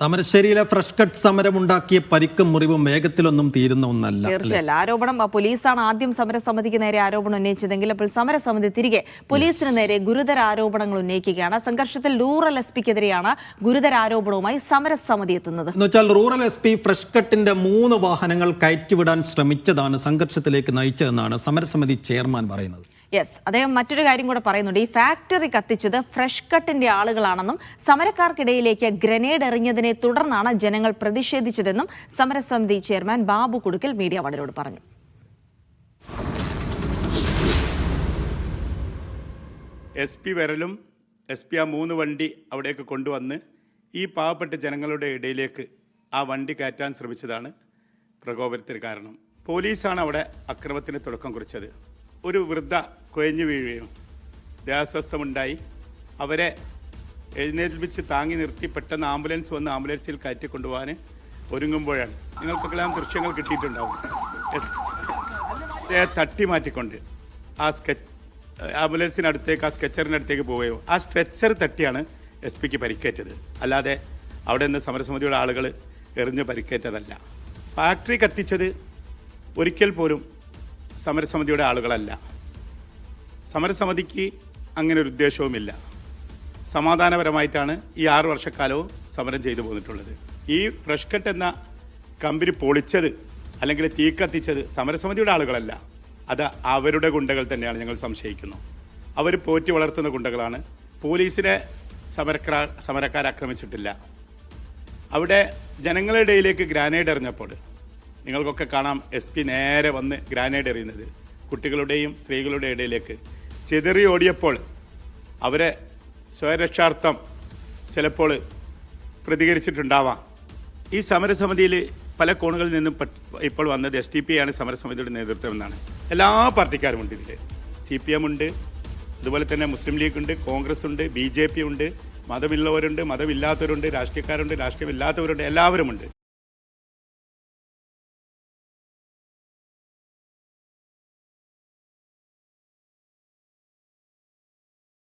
താമരശ്ശേരിയിലെ fresh cut സമരമുണ്ടാക്കിയ പരിക്കും മുറിവും വേഗത്തിലൊന്നും തീരുന്ന ഒന്നല്ല? തീർച്ചയല്ല ആരോപണം പോലീസാണ് ആദ്യം സമരസമിതിക്ക് നേരെ ആരോപണം ഉന്നയിച്ചതെങ്കിൽ അപ്പോൾ സമരസമിതി തിരികെ പോലീസിന് നേരെ ഗുരുതര ആരോപണങ്ങൾ ഉന്നയിക്കുകയാണ്. സംഘർഷത്തിൽ റൂറൽ എസ് പിക്കെതിരെയാണ് ഗുരുതര ആരോപണവുമായി സമരസമിതി എത്തുന്നത്. എന്നുവെച്ചാൽ റൂറൽ എസ് പി ഫ്രഷ് കട്ടിന്റെ മൂന്ന് വാഹനങ്ങൾ കയറ്റിവിടാൻ ശ്രമിച്ചതാണ് സംഘർഷത്തിലേക്ക് നയിച്ചതെന്നാണ് സമരസമിതി ചെയർമാൻ പറയുന്നത്. യെസ് അദ്ദേഹം മറ്റൊരു കാര്യം കൂടെ പറയുന്നുണ്ട്. ഈ ഫാക്ടറി കത്തിച്ചത് ഫ്രഷ് കട്ടിന്റെ ആളുകളാണെന്നും സമരക്കാർക്കിടയിലേക്ക് ഗ്രനേഡ് എറിഞ്ഞതിനെ തുടർന്നാണ് ജനങ്ങൾ പ്രതിഷേധിച്ചതെന്നും സമരസമിതി ചെയർമാൻ ബാബു കുടുക്കൽ മീഡിയ വണിനോട് പറഞ്ഞു. എസ് പി വരലും എസ് പി ആ മൂന്ന് വണ്ടി അവിടേക്ക് കൊണ്ടുവന്ന് ഈ പാവപ്പെട്ട ജനങ്ങളുടെ ഇടയിലേക്ക് ആ വണ്ടി കയറ്റാൻ ശ്രമിച്ചതാണ് പ്രകോപനത്തിന് കാരണം. പോലീസാണ് അവിടെ അക്രമത്തിന് തുടക്കം കുറിച്ചത്. ഒരു വൃദ്ധ കുഴഞ്ഞു വീഴുകയും ദേഹാസ്വസ്ഥമുണ്ടായി അവരെ എഴുന്നേൽപ്പിച്ച് താങ്ങി നിർത്തി പെട്ടെന്ന് ആംബുലൻസ് വന്ന് ആംബുലൻസിൽ കയറ്റി കൊണ്ടുപോകാൻ ഒരുങ്ങുമ്പോഴാണ്. നിങ്ങൾക്കെല്ലാം ദൃശ്യങ്ങൾ കിട്ടിയിട്ടുണ്ടാവും. തട്ടി മാറ്റിക്കൊണ്ട് ആ സ്കെച്ച് ആംബുലൻസിനടുത്തേക്ക് ആ സ്കെച്ചറിനടുത്തേക്ക് പോവുകയോ ആ സ്ട്രെച്ചർ തട്ടിയാണ് എസ് പിക്ക് പരിക്കേറ്റത്. അല്ലാതെ അവിടെ നിന്ന് സമരസമിതിയുടെ ആളുകൾ എറിഞ്ഞ് പരിക്കേറ്റതല്ല. ഫാക്ടറി കത്തിച്ചത് ഒരിക്കൽ പോലും സമരസമിതിയുടെ ആളുകളല്ല. സമരസമിതിക്ക് അങ്ങനെ ഒരു ഉദ്ദേശവുമില്ല. സമാധാനപരമായിട്ടാണ് ഈ ആറു വർഷക്കാലവും സമരം ചെയ്തു പോന്നിട്ടുള്ളത്. ഈ ഫ്രഷ് കട്ട് എന്ന കമ്പനി പൊളിച്ചത് അല്ലെങ്കിൽ തീ കത്തിച്ചത് സമരസമിതിയുടെ ആളുകളല്ല. അത് അവരുടെ ഗുണ്ടകൾ തന്നെയാണ് ഞങ്ങൾ സംശയിക്കുന്നു. അവർ പോറ്റി വളർത്തുന്ന ഗുണ്ടകളാണ്. പോലീസിനെ സമരക്കാർ സമരക്കാർ ആക്രമിച്ചിട്ടില്ല. അവിടെ ജനങ്ങളുടെ ഇടയിലേക്ക് ഗ്രാനേഡ് എറിഞ്ഞപ്പോൾ നിങ്ങൾക്കൊക്കെ കാണാം എസ് പി നേരെ വന്ന് ഗ്രാനേഡ് എറിയുന്നത്. കുട്ടികളുടെയും സ്ത്രീകളുടെ ഇടയിലേക്ക് ചെതറി ഓടിയപ്പോൾ അവരെ സ്വയരക്ഷാർത്ഥം ചിലപ്പോൾ പ്രതികരിച്ചിട്ടുണ്ടാവാം. ഈ സമരസമിതിയിൽ പല കോണുകളിൽ നിന്നും ഇപ്പോൾ വന്നത് എസ് ടി പി ആണ് സമരസമിതിയുടെ നേതൃത്വം എന്നാണ്. എല്ലാ പാർട്ടിക്കാരുമുണ്ട് ഇതിൽ സി പി എം ഉണ്ട് അതുപോലെ തന്നെ മുസ്ലിം ലീഗ് ഉണ്ട് കോൺഗ്രസ് ഉണ്ട് ബി ജെ പി ഉണ്ട് മതമുള്ളവരുണ്ട് മതമില്ലാത്തവരുണ്ട് രാഷ്ട്രീയക്കാരുണ്ട് രാഷ്ട്രീയമില്ലാത്തവരുണ്ട് എല്ലാവരുമുണ്ട്.